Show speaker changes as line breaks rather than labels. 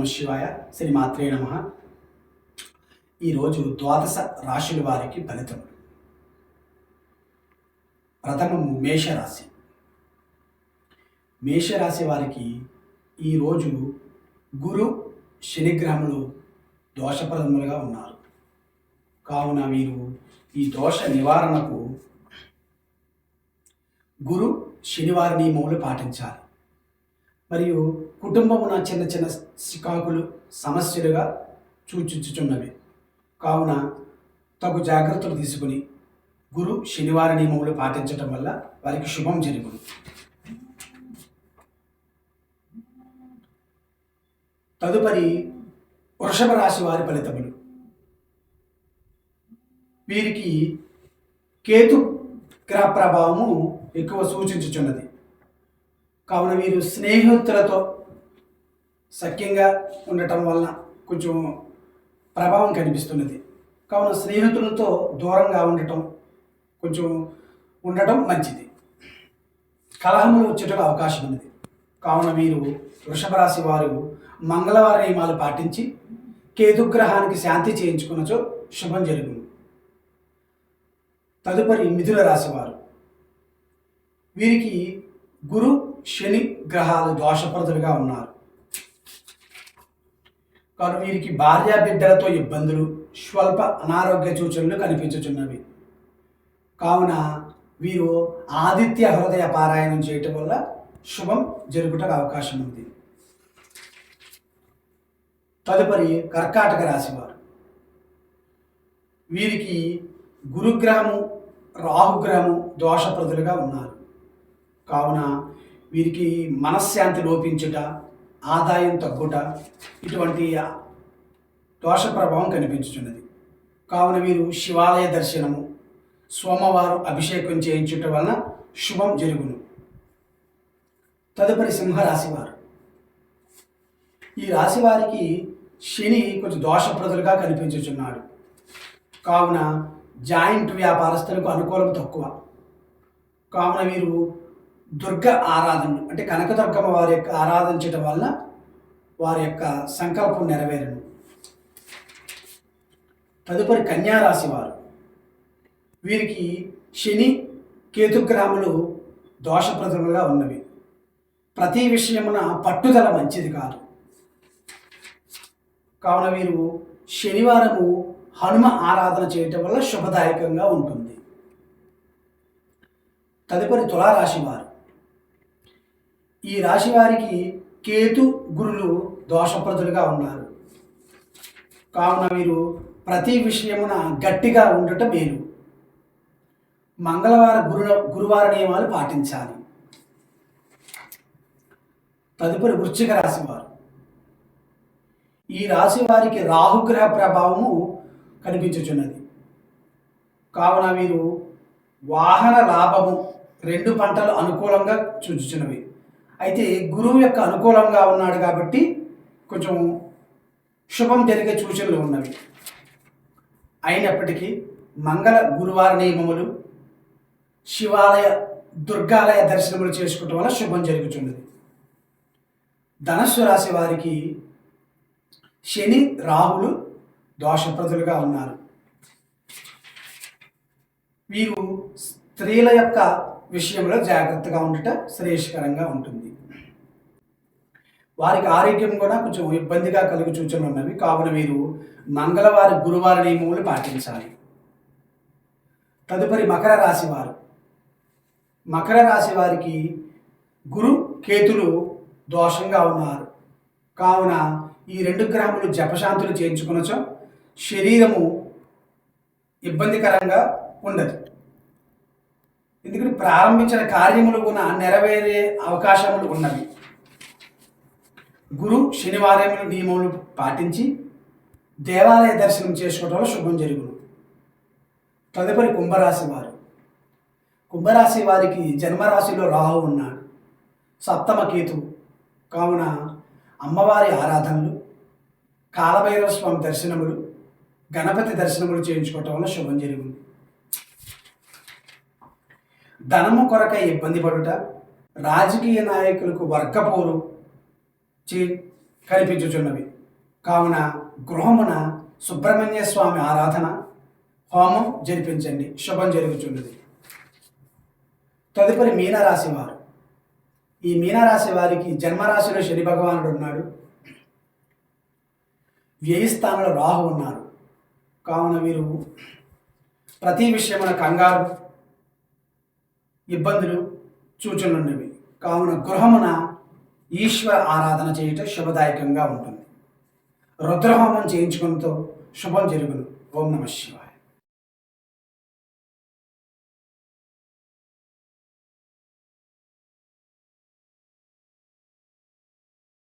నమ శివాయ శ్రీ మాత్రే నమ ఈరోజు ద్వాదశ రాశుల వారికి ఫలితం. ప్రథమము మేషరాశి. మేషరాశి వారికి ఈరోజు గురు శనిగ్రహములు దోషప్రదములుగా ఉన్నారు. కావున వీరు ఈ దోష నివారణకు గురు శనివారి నియమములు పాటించాలి. మరియు కుటుంబమున చిన్న చిన్న చికాకులు సమస్యలుగా సూచించుచున్నవి. కావున తగు జాగ్రత్తలు తీసుకుని గురు శనివార నియమములు పాటించటం వల్ల వారికి శుభం జరుగును. తదుపరి వృషభ రాశి వారి ఫలితములు. వీరికి కేతు గ్రహ ప్రభావము ఎక్కువ సూచించుచున్నది. కావున వీరు స్నేహితులతో సఖ్యంగా ఉండటం వలన కొంచెం ప్రభావం కనిపిస్తున్నది. కావున స్నేహితులతో దూరంగా ఉండటం కొంచెం ఉండటం మంచిది. కలహములు వచ్చేటకు అవకాశం ఉన్నది. కావున వీరు వృషభ రాశి వారు మంగళవార నియమాలు పాటించి కేతుగ్రహానికి శాంతి చేయించుకున్నచో శుభం జరుగును. తదుపరి మిథున రాశివారు వీరికి గురు శని గ్రహాలు దోషప్రదులుగా ఉన్నారు. కాదు వీరికి భార్యా బిడ్డలతో ఇబ్బందులు స్వల్ప అనారోగ్య సూచనలు కనిపించుచున్నవి. కావున వీరు ఆదిత్య హృదయ పారాయణం చేయటం వల్ల శుభం జరుగుటకు అవకాశం ఉంది తదుపరి కర్కాటక రాశివారు. వీరికి గురుగ్రహము రాహుగ్రహము దోషప్రదులుగా ఉన్నారు. కావున వీరికి మనశ్శాంతి లోపించుట ఆదాయం తగ్గుట ఇటువంటి దోష ప్రభావం కనిపించుచున్నది. కావున వీరు శివాలయ దర్శనము సోమవారం అభిషేకం చేయించుట వలన శుభం జరుగును. తదుపరి సింహరాశివారు. ఈ రాశి వారికి శని కొంచెం దోషప్రదులుగా కనిపించుచున్నాడు. కావున జాయింట్ వ్యాపారస్తులకు అనుకూలం తక్కువ. కావున వీరు దుర్గ ఆరాధన అంటే కనకదుర్గమ్మ వారి యొక్క ఆరాధించడం వల్ల వారి యొక్క సంకల్పం నెరవేరను. తదుపరి కన్యారాశి వారు. వీరికి శని కేతుగ్రాములు దోషప్రదములుగా ఉన్నవి. ప్రతి విషయమున పట్టుదల మంచిది కాదు. కావున వీరు శనివారము హనుమ ఆరాధన చేయటం వల్ల శుభదాయకంగా ఉంటుంది. తదుపరి తులారాశి వారు. ఈ రాశి వారికి కేతు గురులు దోషప్రదులుగా ఉన్నారు. కావున వీరు ప్రతి విషయమున గట్టిగా ఉండటం మేలు. మంగళవార గురు గురువార నియమాలు పాటించాలి. తదుపరి వృశ్చిక రాశి వారు. ఈ రాశి వారికి రాహుగ్రహ ప్రభావము కనిపించుచున్నది. కావున వీరు వాహన లాభము రెండు పంటలు అనుకూలంగా చూచుచున్నవి. అయితే గురువు యొక్క అనుకూలంగా ఉన్నాడు కాబట్టి కొంచెం శుభం జరిగే సూచనలు ఉన్నవి. అయినప్పటికీ మంగళ గురువార నియమములు శివాలయ దుర్గాలయ దర్శనములు చేసుకోవటం వల్ల శుభం జరుగుతున్నది ధనస్సు రాశి వారికి శని రాహులు దోషప్రదులుగా ఉన్నారు. వీరు స్త్రీల యొక్క విషయంలో జాగ్రత్తగా ఉండటం శ్రేయస్కరంగా ఉంటుంది. వారికి ఆరోగ్యం కూడా కొంచెం ఇబ్బందిగా కలుగు చూచని ఉన్నవి కావున వీరు మంగళవారి గురువార నియమములు పాటించాలి. తదుపరి మకర రాశి వారు. మకర రాశి వారికి గురు కేతులు దోషంగా ఉన్నారు. కావున ఈ రెండు గ్రహములు జపశాంతులు చేయించుకునచో శరీరము ఇబ్బందికరంగా ఉండదు. ఎందుకంటే ప్రారంభించిన కార్యములు కూడా నెరవేరే అవకాశములు ఉన్నవి. గురు శనివారములు నియమములు పాటించి దేవాలయ దర్శనం చేసుకోవడం శుభం జరుగును. తదుపరి కుంభరాశి వారు. కుంభరాశి వారికి జన్మరాశిలో రాహు ఉన్నాడు. సప్తమ కేతువు కావున అమ్మవారి ఆరాధనలు కాలభైరవ స్వామి దర్శనములు గణపతి దర్శనములు చేయించుకోవటం వల్ల శుభం జరిగింది ధనము కొరకై ఇబ్బంది పడుట రాజకీయ నాయకులకు వర్గపోరు కనిపించుచున్నవి కావున గృహమున సుబ్రహ్మణ్య స్వామి ఆరాధన హోమం జరిపించండి శుభం జరుగుచున్నది. తదుపరి మీనరాశి వారు. ఈ మీనరాశి వారికి జన్మరాశిలో శని భగవానుడు ఉన్నాడు. వ్యయస్థానంలో రాహు ఉన్నారు. కావున వీరు ప్రతి విషయమున కంగారు ఇబ్బందులు సూచనలున్నవి కావున గృహమున ఈశ్వర ఆరాధన చేయటం శుభదాయకంగా ఉంటుంది. రుద్రహోమం చేయించుకుంటూ శుభం జరుగును. ఓం నమ శివాయ.